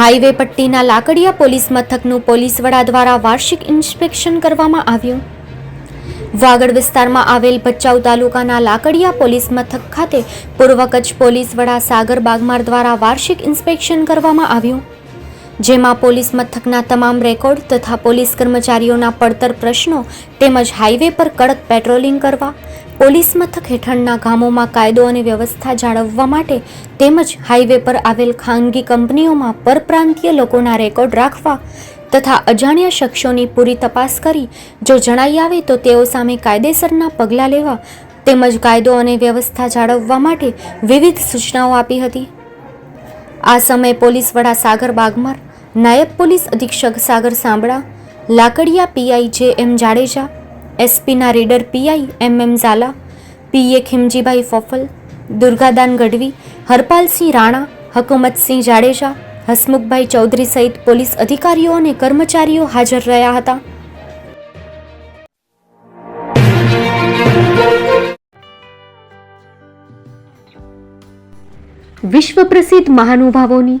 Highway પટ્ટીના Lakadiya police મથકનું police વડા દ્વારા વાર્ષિક ઇન્સ્પેક્શન કરવામાં આવ્યું. વાગડ વિસ્તારમાં આવેલ ભચાઉ તાલુકાના લાકડિયા પોલીસ મથક ખાતે પૂર્વ કચ્છ પોલીસ વડા સાગર બાગમાર દ્વારા વાર્ષિક ઇન્સ્પેક્શન કરવામાં આવ્યું. જેમાં પોલીસ મથકના તમામ રેકોર્ડ તથા પોલીસ કર્મચારીઓના પડતર પ્રશ્નો તેમજ હાઈવે પર કડક પેટ્રોલિંગ કરવા, પોલીસ મથક હેઠળના ગામોમાં કાયદો અને વ્યવસ્થા જાળવવા માટે તેમજ હાઈવે પર આવેલ ખાનગી કંપનીઓમાં પરપ્રાંતીય લોકોના રેકોર્ડ રાખવા તથા અજાણ્યા શખ્સોની પૂરી તપાસ કરી, જો જણાઈ આવે તો તેઓ સામે કાયદેસરના પગલાં લેવા તેમજ કાયદો અને વ્યવસ્થા જાળવવા માટે વિવિધ સૂચનાઓ આપી હતી. આ સમયે પોલીસ વડા સાગર બાગમાર નાયબ પોલીસ અધિક્ષક સાગર સાંભળા, Lakadiya PI J M Jadeja, એસપીના reader PI M M Zala, PA Khimjibhai Fofal, Durgadan Gadhvi, Harpalsinh Rana, Hakumatsinh Jadeja, Hasmukhbhai Chaudhary સહિત પોલીસ અધિકારીઓ અને કર્મચારીઓ હાજર રહ્યા હતા. વિશ્વ પ્રસિદ્ધ મહાનુભાવોની